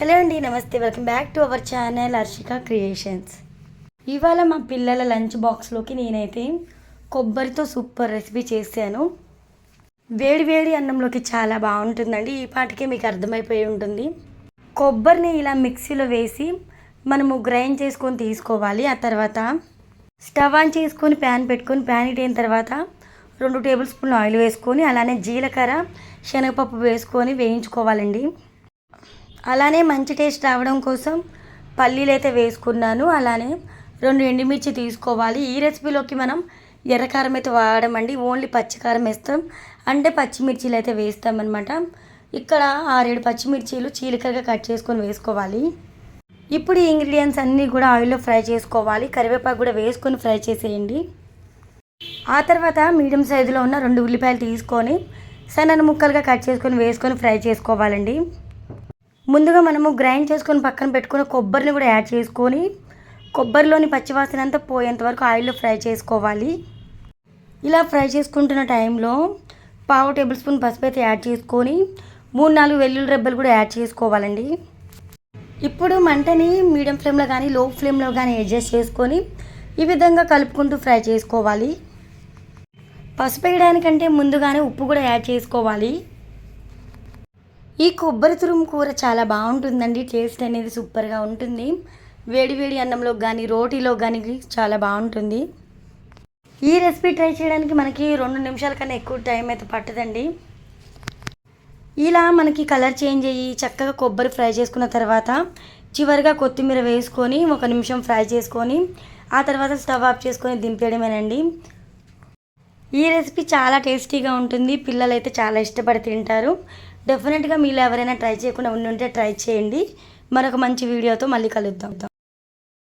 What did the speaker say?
Hello అండి నమస్తే. Welcome back to our channel Harshika creations. ఇవాళ మా పిల్లల లంచ్ బాక్స్లోకి నేనైతే కొబ్బరితో సూపర్ రెసిపీ చేశాను. వేడి వేడి అన్నంలోకి చాలా బాగుంటుందండి. ఈ పాటికే మీకు అర్థమైపోయి ఉంటుంది. కొబ్బరిని ఇలా మిక్సీలో వేసి మనము గ్రైండ్ చేసుకొని తీసుకోవాలి. ఆ తర్వాత స్టవ్ ఆన్ చేసుకొని ప్యాన్ పెట్టుకొని ప్యాన్ హీట్ అయిన తర్వాత రెండు టేబుల్ స్పూన్లు ఆయిల్ వేసుకొని అలానే జీలకర్ర శనగపప్పు వేసుకొని వేయించుకోవాలండి. అలానే మంచి టేస్ట్ రావడం కోసం పల్లీలు అయితే వేసుకున్నాను. అలానే రెండు ఎండుమిర్చి తీసుకోవాలి. ఈ రెసిపీలోకి మనం ఎర్రకారం అయితే వాడమండి. ఓన్లీ పచ్చికారం వేస్తాం. అంటే పచ్చిమిర్చీలు అయితే వేస్తామన్నమాట. ఇక్కడ ఆరేడు పచ్చిమిర్చీలు చీలికగా కట్ చేసుకొని వేసుకోవాలి. ఇప్పుడు ఈ ఇంగ్రీడియంట్స్ అన్నీ కూడా ఆయిల్లో ఫ్రై చేసుకోవాలి. కరివేపాకు కూడా వేసుకొని ఫ్రై చేసేయండి. ఆ తర్వాత మీడియం సైజులో ఉన్న రెండు ఉల్లిపాయలు తీసుకొని సన్నని ముక్కలుగా కట్ చేసుకొని వేసుకొని ఫ్రై చేసుకోవాలండి. ముందుగా మనము గ్రైండ్ చేసుకొని పక్కన పెట్టుకుని కొబ్బరిని కూడా యాడ్ చేసుకొని కొబ్బరిలోని పచ్చివాసన అంతా పోయేంత వరకు ఆయిల్లో ఫ్రై చేసుకోవాలి. ఇలా ఫ్రై చేసుకుంటున్న టైంలో పావు టేబుల్ స్పూన్ పసుపు అయితే యాడ్ చేసుకొని మూడు నాలుగు వెల్లుల్లి రెబ్బలు కూడా యాడ్ చేసుకోవాలండి. ఇప్పుడు మంటని మీడియం ఫ్లేమ్లో కానీ లో ఫ్లేమ్లో కానీ అడ్జస్ట్ చేసుకొని ఈ విధంగా కలుపుకుంటూ ఫ్రై చేసుకోవాలి. పసుపు వేయడానికంటే ముందుగానే ఉప్పు కూడా యాడ్ చేసుకోవాలి. ఈ కొబ్బరి తురుము కూర చాలా బాగుంటుందండి. టేస్ట్ అనేది సూపర్గా ఉంటుంది. వేడి వేడి అన్నంలో కానీ రోటీలో కానీ చాలా బాగుంటుంది. ఈ రెసిపీ ట్రై చేయడానికి మనకి రెండు నిమిషాల కన్నా ఎక్కువ టైం అయితే పట్టదండి. ఇలా మనకి కలర్ చేంజ్ అయ్యి చక్కగా కొబ్బరి ఫ్రై చేసుకున్న తర్వాత చివరిగా కొత్తిమీర వేసుకొని ఒక నిమిషం ఫ్రై చేసుకొని ఆ తర్వాత స్టవ్ ఆఫ్ చేసుకొని దింపేయడమేనండి. ఈ రెసిపీ చాలా టేస్టీగా ఉంటుంది. పిల్లలు అయితే చాలా ఇష్టపడి తింటారు. డెఫినెట్గా మీరు ఎవరైనా ట్రై చేయకుండా ఉండి ఉంటే ట్రై చేయండి. మరొక మంచి వీడియోతో మళ్ళీ కలుద్దాం.